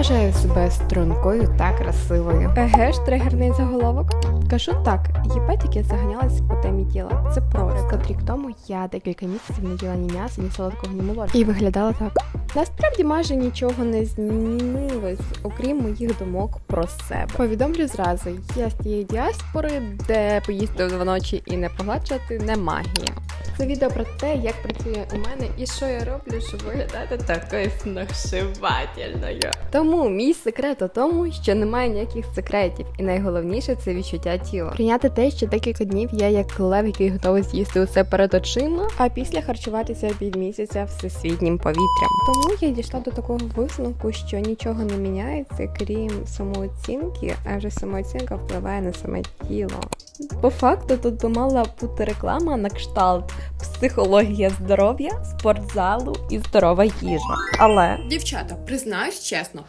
вважаю себе стрункою та красивою. Еге ж, тригерний заголовок. Кажу так, їбать, як я заганялась по темі тіла. Це просто. Рік тому я декілька місяців не їла ні м'яса, ні солодкого, ні молочка. І виглядала так. Насправді майже нічого не змінилось, окрім моїх думок про себе. Повідомлю зразу, я з тієї діаспори, де поїсти в два ночі і не погладжувати не магія. Це відео про те, як працює у мене і що я роблю, щоб виглядати такою сногсшибательною. Тому мій секрет у тому, що немає ніяких секретів, і найголовніше це відчуття тіла. Прийняти те, що декілька днів я як лев, який готовий з'їсти усе перед очима, а після харчуватися під місяця всесвітнім повітрям. Тому я дійшла до такого висновку, що нічого не міняється, крім самооцінки, а вже самооцінка впливає на саме тіло. По факту тут мала бути реклама на кшталт психологія здоров'я, спортзалу і здорова їжа. Але Дівчата, признаюсь чесно,